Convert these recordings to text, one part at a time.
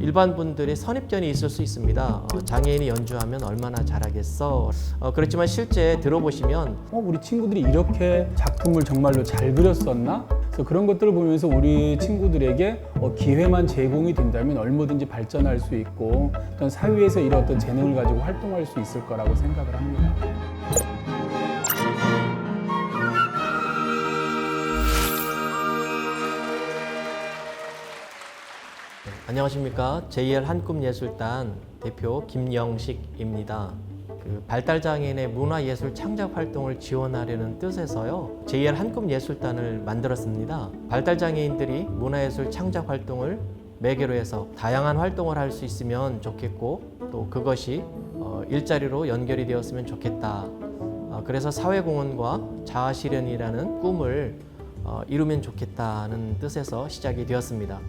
일반 분들의 선입견이 있을 수 있습니다. 어, 장애인이 연주하면 얼마나 잘하겠어. 어, 그렇지만 실제 들어보시면 어, 우리 친구들이 이렇게 작품을 정말로 잘 그렸었나? 그래서 그런 것들을 보면서 우리 친구들에게 어, 기회만 제공이 된다면 얼마든지 발전할 수 있고 어떤 사회에서 이런 어떤 재능을 가지고 활동할 수 있을 거라고 생각을 합니다. 안녕하십니까 JR 한꿈예술단 대표 김영식입니다. 그 발달장애인의 문화예술 창작 활동을 지원하려는 뜻에서요 JR 한꿈예술단을 만들었습니다. 발달장애인들이 문화예술 창작 활동을 매개로 해서 다양한 활동을 할 수 있으면 좋겠고 또 그것이 어, 일자리로 연결이 되었으면 좋겠다. 어, 그래서 사회공헌과 자아실현이라는 꿈을 어, 이루면 좋겠다는 뜻에서 시작이 되었습니다.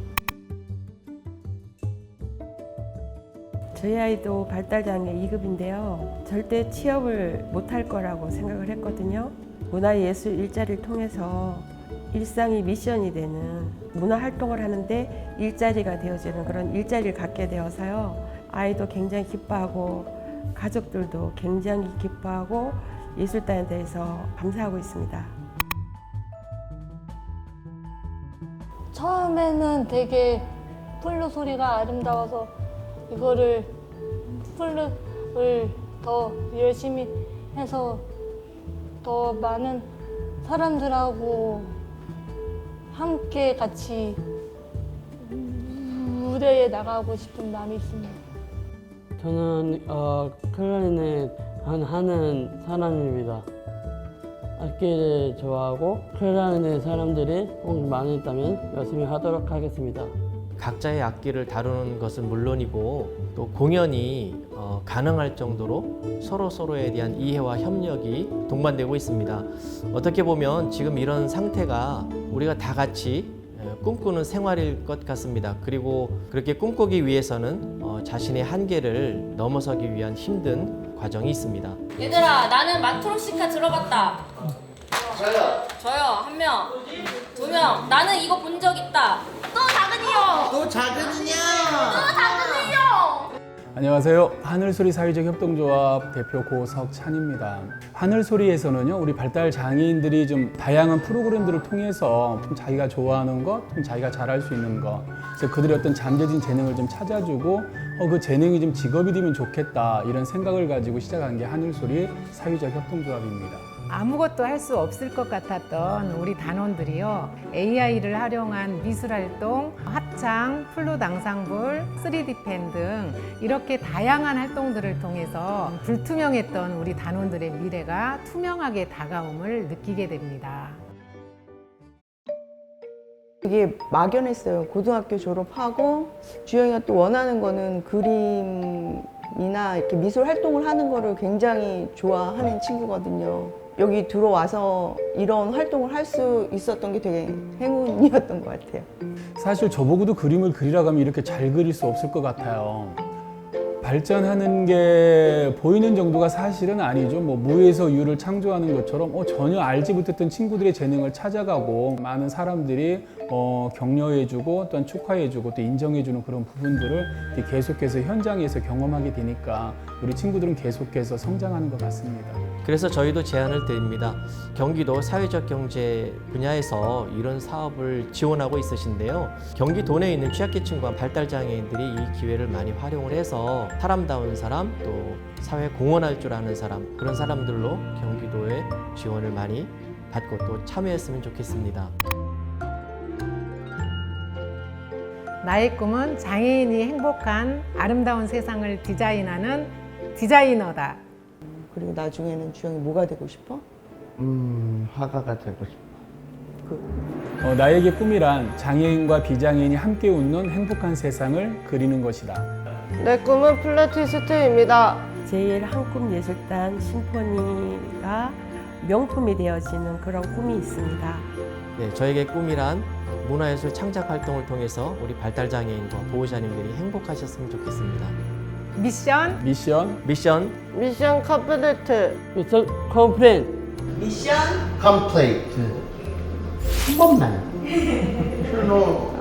저희 아이도 발달장애 2급인데요. 절대 취업을 못할 거라고 생각을 했거든요. 문화예술 일자리를 통해서 일상이 미션이 되는 문화 활동을 하는데 일자리가 되어지는 그런 일자리를 갖게 되어서요. 아이도 굉장히 기뻐하고 가족들도 굉장히 기뻐하고 예술단에 대해서 감사하고 있습니다. 처음에는 되게 플루 소리가 아름다워서 이거를 플루를 더 열심히 해서 더 많은 사람들하고 함께 같이 무대에 나가고 싶은 마음이 있습니다. 저는 어, 클라리넷 한- 하는 사람입니다. 악기를 좋아하고 클라리넷 사람들이 꼭 많이 있다면 열심히 하도록 하겠습니다. 각자의 악기를 다루는 것은 물론이고 또 공연이 어, 가능할 정도로 서로 서로에 대한 이해와 협력이 동반되고 있습니다. 어떻게 보면 지금 이런 상태가 우리가 다 같이 에, 꿈꾸는 생활일 것 같습니다. 그리고 그렇게 꿈꾸기 위해서는 어, 자신의 한계를 넘어서기 위한 힘든 과정이 있습니다. 얘들아 나는 마트로시카 들어봤다 저요 저요 한 명 두 명 나는 이거 본 적 있다 또 작은이요 또 작은이냐? 또 작은이요 안녕하세요. 하늘소리 사회적 협동조합 대표 고석찬입니다. 하늘소리에서는요, 우리 발달 장애인들이 좀 다양한 프로그램들을 통해서 좀 자기가 좋아하는 것, 좀 자기가 잘할 수 있는 것, 그래서 그들의 어떤 잠재진 재능을 좀 찾아주고, 어, 그 재능이 좀 직업이 되면 좋겠다 이런 생각을 가지고 시작한 게 하늘소리 사회적 협동조합입니다. 아무것도 할 수 없을 것 같았던 우리 단원들이요. AI를 활용한 미술활동, 합창, 플룻 앙상블, 3D 펜 등 이렇게 다양한 활동들을 통해서 불투명했던 우리 단원들의 미래가 투명하게 다가옴을 느끼게 됩니다. 되게 막연했어요. 고등학교 졸업하고 주영이가 또 원하는 거는 그림이나 이렇게 미술 활동을 하는 거를 굉장히 좋아하는 친구거든요. 여기 들어와서 이런 활동을 할 수 있었던 게 되게 행운이었던 것 같아요. 사실 저보고도 그림을 그리라고 하면 이렇게 잘 그릴 수 없을 것 같아요. 발전하는 게 보이는 정도가 사실은 아니죠. 뭐 무에서 유를 창조하는 것처럼 어, 전혀 알지 못했던 친구들의 재능을 찾아가고 많은 사람들이 어, 격려해주고 또한 축하해주고 또 인정해주는 그런 부분들을 계속해서 현장에서 경험하게 되니까 우리 친구들은 계속해서 성장하는 것 같습니다. 그래서 저희도 제안을 드립니다. 경기도 사회적 경제 분야에서 이런 사업을 지원하고 있으신데요. 경기 도 내에 있는 취약계층과 발달장애인들이 이 기회를 많이 활용을 해서 사람다운 사람 또 사회 공헌할 줄 아는 사람 그런 사람들로 경기도에 지원을 많이 받고 또 참여했으면 좋겠습니다. 나의 꿈은 장애인이 행복한 아름다운 세상을 디자인하는 디자이너다. 그리고 나중에는 주영이 뭐가 되고 싶어? 음, 화가가 되고 싶어. 그 어, 나에게 꿈이란 장애인과 비장애인이 함께 웃는 행복한 세상을 그리는 것이다. 내 꿈은 플라티스트입니다. 제일 한꿈 예술단 심포니가 명품이 되어지는 그런 꿈이 있습니다. 네, 저에게 꿈이란 문화예술 창작 활동을 통해서 우리 발달장애인과 보호자님들이 행복하셨으면 좋겠습니다. 미션 미션 미션 미션 컴플리트. 미스터 컴플레인 미션 컴플레이트. 한 번만. 슈노